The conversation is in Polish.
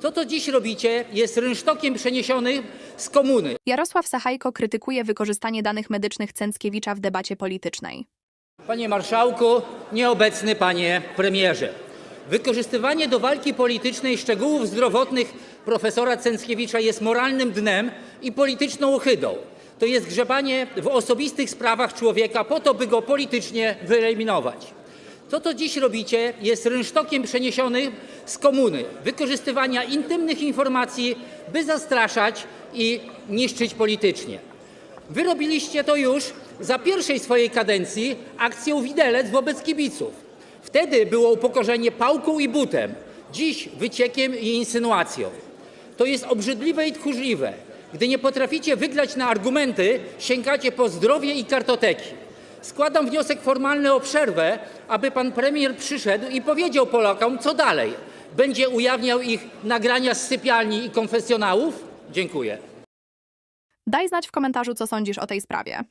To, co dziś robicie, jest rynsztokiem przeniesionym z komuny. Jarosław Sachajko krytykuje wykorzystanie danych medycznych Cęckiewicza w debacie politycznej. Panie marszałku, nieobecny panie premierze. Wykorzystywanie do walki politycznej szczegółów zdrowotnych profesora Cęckiewicza jest moralnym dnem i polityczną ohydą. To jest grzebanie w osobistych sprawach człowieka po to, by go politycznie wyeliminować. To, co dziś robicie, jest rynsztokiem przeniesionym z komuny, wykorzystywania intymnych informacji, by zastraszać i niszczyć politycznie. Wy robiliście to już za pierwszej swojej kadencji akcją widelec wobec kibiców. Wtedy było upokorzenie pałką i butem, dziś wyciekiem i insynuacją. To jest obrzydliwe i tchórzliwe. Gdy nie potraficie wygrać na argumenty, sięgacie po zdrowie i kartoteki. Składam wniosek formalny o przerwę, aby pan premier przyszedł i powiedział Polakom, co dalej. Będzie ujawniał ich nagrania z sypialni i konfesjonałów? Dziękuję. Daj znać w komentarzu, co sądzisz o tej sprawie.